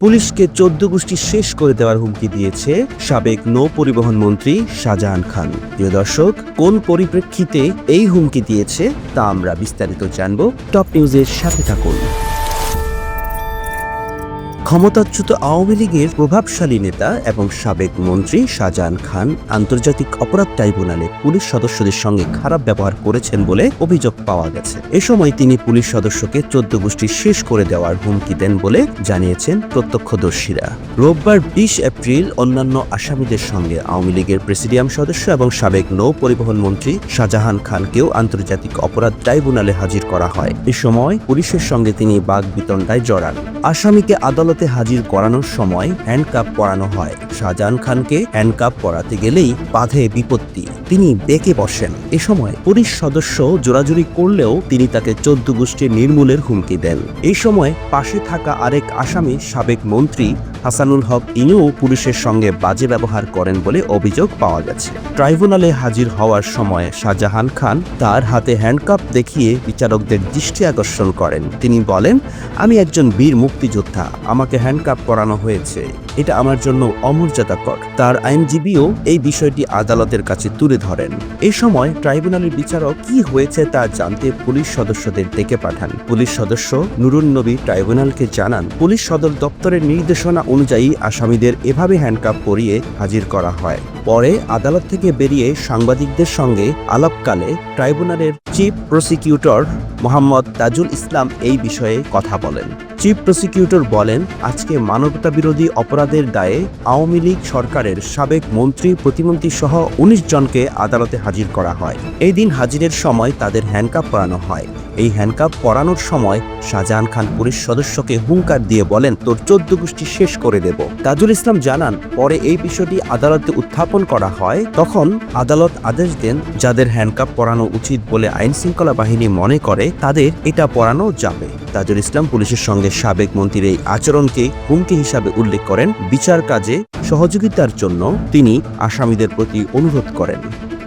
পুলিশকে চোদ্দ গোষ্ঠী শেষ করে দেওয়ার হুমকি দিয়েছে সাবেক নৌ পরিবহন মন্ত্রী শাহজাহান খান। প্রিয় দর্শক, কোন পরিপ্রেক্ষিতে এই হুমকি দিয়েছে তা আমরা বিস্তারিত জানব। টপ নিউজের সাথে থাকুন। ক্ষমতাচ্যুত আওয়ামী লীগের প্রভাবশালী নেতা এবং সাবেক মন্ত্রী শাহজাহান খান আন্তর্জাতিক অপরাধ ট্রাইব্যুনালে পুলিশ সদস্যদের সঙ্গে খারাপ ব্যবহার করেছেন বলে অভিযোগ পাওয়া গেছে। এ সময় তিনি পুলিশ সদস্যকে চোদ্দ গোষ্ঠী শেষ করে দেওয়ার হুমকি দেন বলে জানিয়েছেন প্রত্যক্ষদর্শীরা। রোববার বিশ এপ্রিল অন্যান্য আসামিদের সঙ্গে আওয়ামী লীগের প্রেসিডিয়াম সদস্য এবং সাবেক নৌ পরিবহন মন্ত্রী শাহজাহান খানকেও আন্তর্জাতিক অপরাধ ট্রাইব্যুনালে হাজির করা হয়। এ সময় পুলিশের সঙ্গে তিনি বাঘ বিতণ্ডায় জড়ান। আসামিকে আদালতে হাজির করানোর সময় হ্যান্ডকাপ পরানো হয়। শাহজাহান খানকে হ্যান্ডকাপ পরাতে গেলেই বাধে বিপত্তি। তিনি বেঁকে বসেন। এ সময় পুলিশ সদস্য জোরাজুরি করলেও তিনি তাকে চোদ্দ গোষ্ঠীর নির্মূলের হুমকি দেন। এই সময় পাশে থাকা আরেক আসামি, সাবেক মন্ত্রী হাসানুল হক ইনুও পুলিশের সঙ্গে বাজে ব্যবহার করেন বলে অভিযোগ পাওয়া গেছে। ট্রাইব্যুনালে হাজির হওয়ার সময় শাহজাহান খান তার হাতে হ্যান্ডকাপ দেখিয়ে বিচারকদের দৃষ্টি আকর্ষণ করেন। তিনি বলেন, আমি একজন বীর মুক্তিযোদ্ধা, আমাকে হ্যান্ডকাপ করানো হয়েছে। এটা আমার জন্য অমর্যাদাকর। তার আইনজীবীও এই বিষয়টি আদালতের কাছে তুলে ধরেন। এই সময় ট্রাইব্যুনালের বিচারক কি হয়েছে তা জানতে পুলিশ সদস্যদের ডেকে পাঠান। পুলিশ সদস্য নুরুন নবী ট্রাইব্যুনালকে জানান, পুলিশ সদর দপ্তরের নির্দেশনা অনুযায়ী আসামিদের এভাবে হ্যান্ডকাপ পরিয়ে হাজির করা হয়। পরে আদালত থেকে বেরিয়ে সাংবাদিকদের সঙ্গে আলাপকালে ট্রাইব্যুনালের চিফ প্রসিকিউটর মোহাম্মদ তাজুল ইসলাম এই বিষয়ে কথা বলেন। চিফ প্রসিকিউটর বলেন, আজকে মানবতা বিরোধী অপরাধের দায়ে আওয়ামী লীগ সরকারের সাবেক মন্ত্রী, প্রতিমন্ত্রী সহ উনিশ জনকে আদালতে হাজির করা হয়। এই দিন হাজিরের সময় তাদের হ্যান্ডকাপ পরানো হয়। এই হ্যান্ডকাপ পরানোর সময় শাহজাহান খান পুলিশ সদস্যকে হুঙ্কার দিয়ে বলেন, তোর চোদ্দ গোষ্ঠী শেষ করে দেব। তাজুল ইসলাম জানান, পরে এই বিষয়টি আদালতে উত্থাপন করা হয়, তখন আদালত আদেশ দেন যাদের হ্যান্ডকাপ পরানো উচিত বলে আইন শৃঙ্খলা বাহিনী মনে করে তাদের এটা পড়ানো যাবে। তাজুল ইসলাম পুলিশের সঙ্গে সাবেক মন্ত্রীর এই আচরণকে হুমকি হিসাবে উল্লেখ করেন। বিচার কাজে সহযোগিতার জন্য তিনি আসামিদের প্রতি অনুরোধ করেন।